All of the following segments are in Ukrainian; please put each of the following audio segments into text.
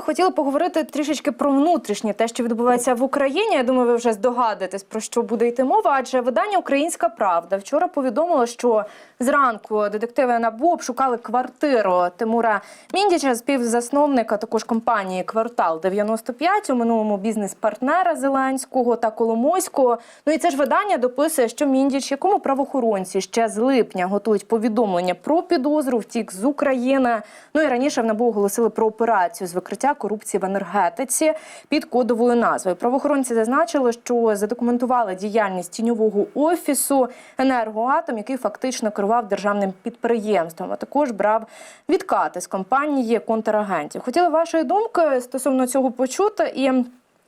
Хотіли поговорити трішечки про внутрішнє, те, що відбувається в Україні. Я думаю, ви вже здогадуєтесь, про що буде йти мова. Адже видання Українська Правда вчора повідомило, що зранку детективи НАБУ обшукали квартиру Тимура Міндіча, співзасновника також компанії Квартал 95 у минулому бізнес-партнера Зеленського та Коломойського. Ну і це ж видання дописує, що Міндіч, якому правоохоронці ще з липня готують повідомлення про підозру, втік з України. Ну і раніше в НАБУ оголосили про операцію з викриття корупції в енергетиці під кодовою назвою. Правоохоронці зазначили, що задокументували діяльність тіньового офісу енергоатом, який фактично керував державним підприємством, а також брав відкати з компанії контрагентів. Хотіла вашої думки стосовно цього почути і.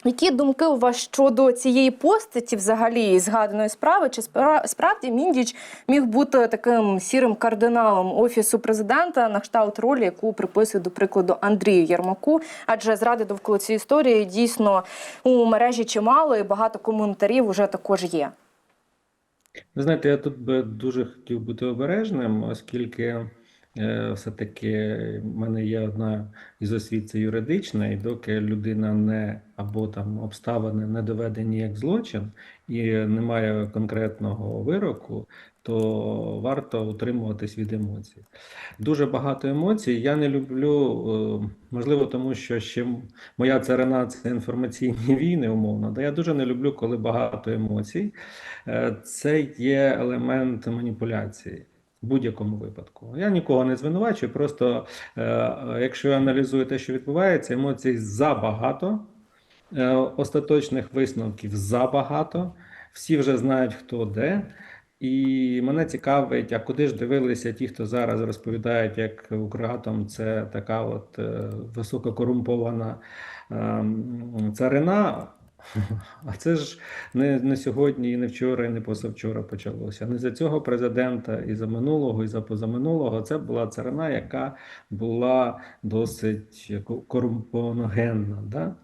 Які думки у вас щодо цієї постаті, взагалі згаданої справи? Чи спра- справді Міндіч міг бути таким сірим кардиналом офісу президента на кшталт ролі, яку приписує до прикладу Андрію Єрмаку? Адже зради довкола цієї історії дійсно у мережі чимало і багато коментарів уже також є. Ви знаєте, я тут би дуже хотів бути обережним, оскільки все-таки в мене є одна із освіт це юридична, і доки людина не або там обставини не доведені як злочин і немає конкретного вироку, то варто утримуватись від емоцій. Дуже багато емоцій. Я не люблю, е, можливо, тому що ще моя царина це інформаційні війни, умовно. Да я дуже не люблю, коли багато емоцій. Е, Це є елемент маніпуляції в будь-якому випадку. Я нікого не звинувачую, просто е, якщо я аналізую те, що відбувається, емоцій забагато, е, остаточних висновків забагато, всі вже знають, хто де. І мене цікавить, а куди ж дивилися ті, хто зараз розповідають, як Укргатом це така от е, висококорумпована ем, царина. А це ж не, не сьогодні, і не вчора, і не позавчора почалося. Не за цього президента, і за минулого, і за позаминулого. Це була царина, яка була досить корумпоногенна. Да?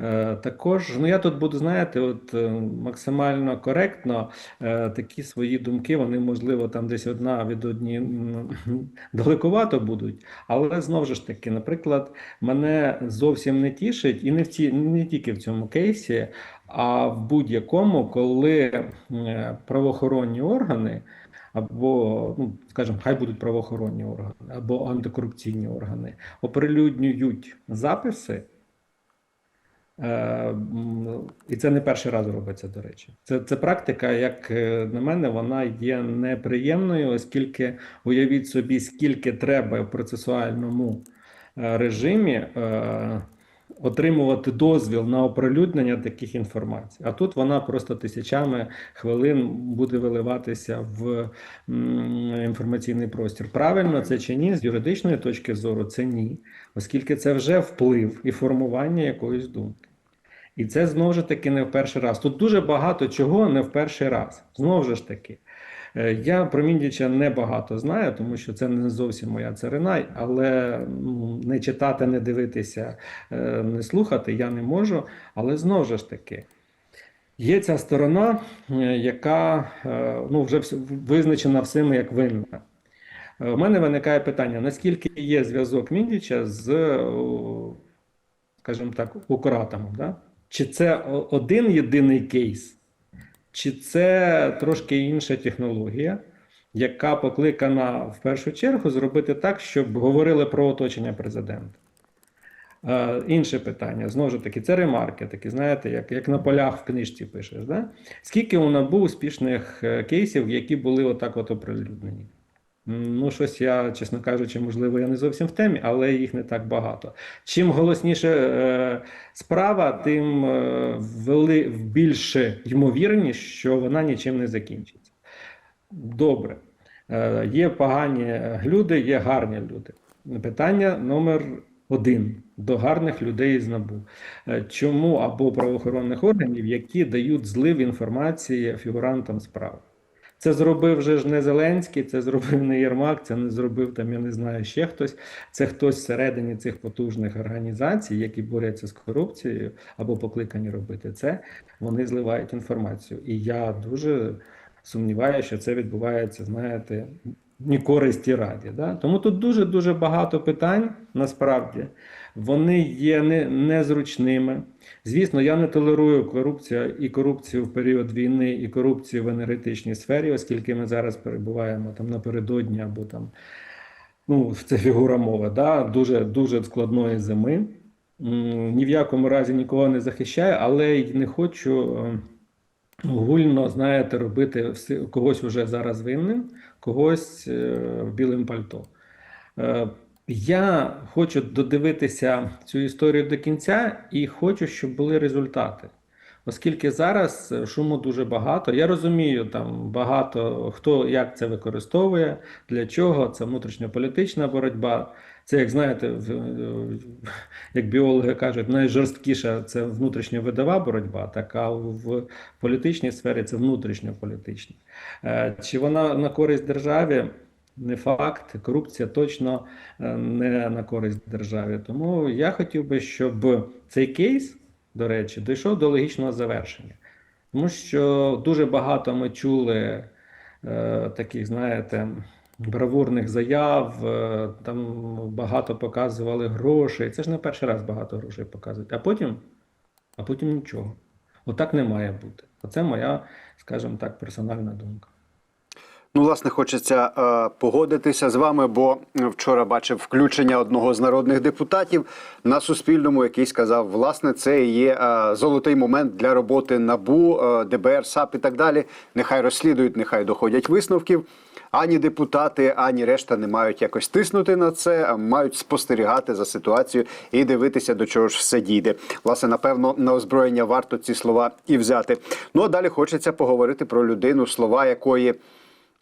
Е, Також, ну я тут буду, знаєте, от е, максимально коректно е, такі свої думки, вони, можливо, там десь одна від одні м, далековато будуть, але знову ж таки, наприклад, мене зовсім не тішить, і не в ці, не тільки в цьому кейсі, а в будь-якому, коли правоохоронні органи. Або, ну, скажімо, хай будуть правоохоронні органи, або антикорупційні органи оприлюднюють записи І це не перший раз робиться, до речі. Це, це практика, як е, на мене, вона є неприємною, оскільки уявіть собі, скільки треба в процесуальному е, режимі е, отримувати дозвіл на оприлюднення таких інформацій. А тут вона просто тисячами хвилин буде виливатися в інформаційний простір. Правильно це чи ні? З юридичної точки зору, це ні, оскільки це вже вплив і формування якоїсь думки. І це знову ж таки не в перший раз. Тут дуже багато чого не в перший раз. Знову ж таки. Е, Я про Міндіча не багато знаю, тому що це не зовсім моя царина, але ну, не читати, не дивитися, е, не слухати я не можу. Але знову ж таки, є ця сторона, е, яка ну, вже визначена всіми як винна. У мене виникає питання: наскільки є зв'язок Міндіча з, скажімо так, Укратом? Да? Чи це один єдиний кейс? Чи це трошки інша технологія, яка покликана в першу чергу зробити так, щоб говорили про оточення президента? Е, інше питання, знову ж таки, це ремарки, такі, знаєте, як, як на полях в книжці пишеш. Да? Скільки у НАБУ успішних е, кейсів, які були отак от оприлюднені? Ну, щось я, чесно кажучи, можливо, я не зовсім в темі, але їх не так багато. Чим голосніше е, справа, тим е, вели, більше ймовірність, що вона нічим не закінчиться. Добре. Е, є погані люди, є гарні люди. Питання номер один до гарних людей з НАБУ. Е, Чому або правоохоронних органів, які дають злив інформації фігурантам справи? Це зробив вже ж не Зеленський, це зробив не Єрмак, це не зробив там, я не знаю, ще хтось. Це хтось всередині цих потужних організацій, які борються з корупцією або покликані робити це. Вони зливають інформацію. І я дуже сумніваюся, що це відбувається, знаєте, ні користі раді. Да? Тому тут дуже дуже багато питань насправді. Вони є не, незручними. Звісно, я не толерую корупцію і корупцію в період війни, і корупцію в енергетичній сфері, оскільки ми зараз перебуваємо там напередодні або там, ну, це фігура мови, да? дуже, дуже складної зими. Ні в якому разі нікого не захищаю, але й не хочу е, огульно, знаєте, робити когось уже зараз винним, когось е, в білим пальто. Е, Я хочу додивитися цю історію до кінця і хочу, щоб були результати. Оскільки зараз е, шуму дуже багато, я розумію, там багато хто як це використовує, для чого це внутрішньополітична боротьба. Це, як знаєте, в- як біологи кажуть, найжорсткіша це внутрішньовидова боротьба, так а в політичній сфері це внутрішньополітична. Е, Чи вона на користь державі? Не факт, корупція точно е, не на користь державі. Тому я хотів би, щоб цей кейс, до речі, дійшов до логічного завершення. Тому що дуже багато ми чули е, таких, знаєте, бравурних заяв, е, там багато показували грошей. Це ж не перший раз багато грошей показують. А потім, а потім нічого. Отак не має бути. Оце моя, скажімо так, персональна думка. Ну, власне, хочеться е, погодитися з вами, бо вчора бачив включення одного з народних депутатів на Суспільному, який сказав, власне, це є е, золотий момент для роботи НАБУ, е, ДБР, САП і так далі. Нехай розслідують, нехай доходять висновків. Ані депутати, ані решта не мають якось тиснути на це, а мають спостерігати за ситуацією і дивитися, до чого ж все дійде. Власне, напевно, на озброєння варто ці слова і взяти. Ну а далі хочеться поговорити про людину, слова якої.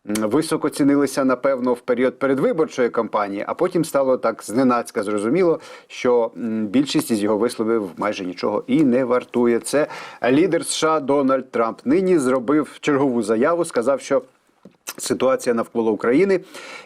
Високо цінилися, напевно, в період передвиборчої кампанії, а потім стало так зненацька зрозуміло, що більшість із його висловив майже нічого і не вартує. Це лідер США Дональд Трамп. Нині зробив чергову заяву, сказав, що. Ситуація навколо України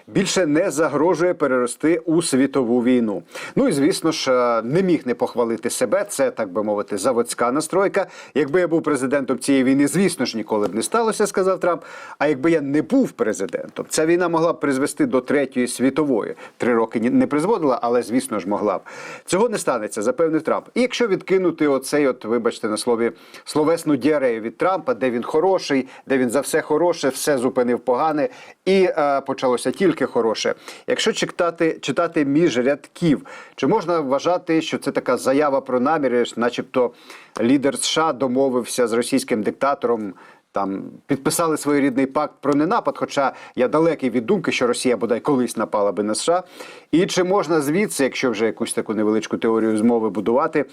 більше не загрожує перерости у світову війну. Ну і звісно ж, е, не міг не похвалити себе. Це так би мовити, заводська настройка. Якби я був президентом цієї війни, звісно ж, ніколи б не сталося, сказав Трамп. А якби я не був президентом, ця війна могла б призвести до третьої світової. Три роки не призводила, але звісно ж могла б. Цього не станеться, запевнив Трамп. І якщо відкинути оцей, от вибачте на слові словесну діарею від Трампа, де він хороший, де він за все хороше, все зупинив погане, і е, почалося тільки хороше. Якщо читати, читати між рядків, чи можна вважати, що це така заява про наміри, начебто лідер США домовився з російським диктатором? Там підписали своєрідний пакт про ненапад, хоча я далекий від думки, що Росія бодай колись напала би на США. І чи можна звідси, якщо вже якусь таку невеличку теорію змови будувати,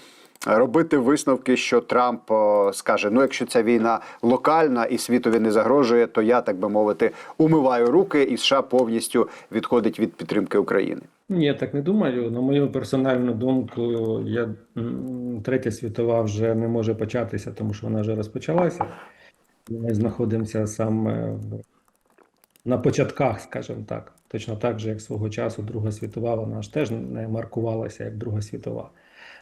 робити висновки, що Трамп о, скаже: ну, якщо ця війна локальна і світові не загрожує, то я так би мовити умиваю руки, і США повністю відходить від підтримки України. Ні, я так не думаю. На мою персональну думку, я, третя світова вже не може початися, тому що вона вже розпочалася. Ми знаходимося саме на початках, скажімо так. Точно так же, як свого часу Друга світова, вона ж теж не маркувалася як Друга світова.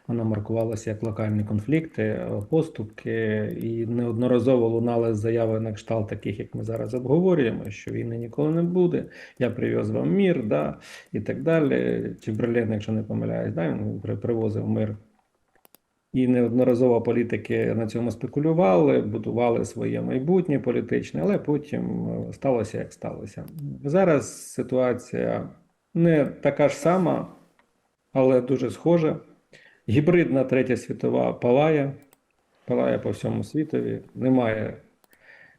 Вона маркувалася як локальні конфлікти, поступки, і неодноразово лунали заяви на кшталт таких, як ми зараз обговорюємо, що війни ніколи не буде. Я привез вам мір, да, і так далі. Чемберлен, якщо не помиляюсь, да, він при- привозив мир. І неодноразово політики на цьому спекулювали, будували своє майбутнє політичне, але потім е, сталося як сталося. Зараз ситуація не така ж сама, але дуже схожа. Гібридна третя світова палає, палає по всьому світові. Немає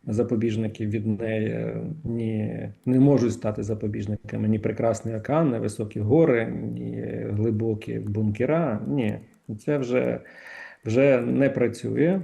запобіжників від неї, ні, не можуть стати запобіжниками ні прекрасний океан, ні високі гори, ні глибокі бункера. Ні, це вже, вже не працює.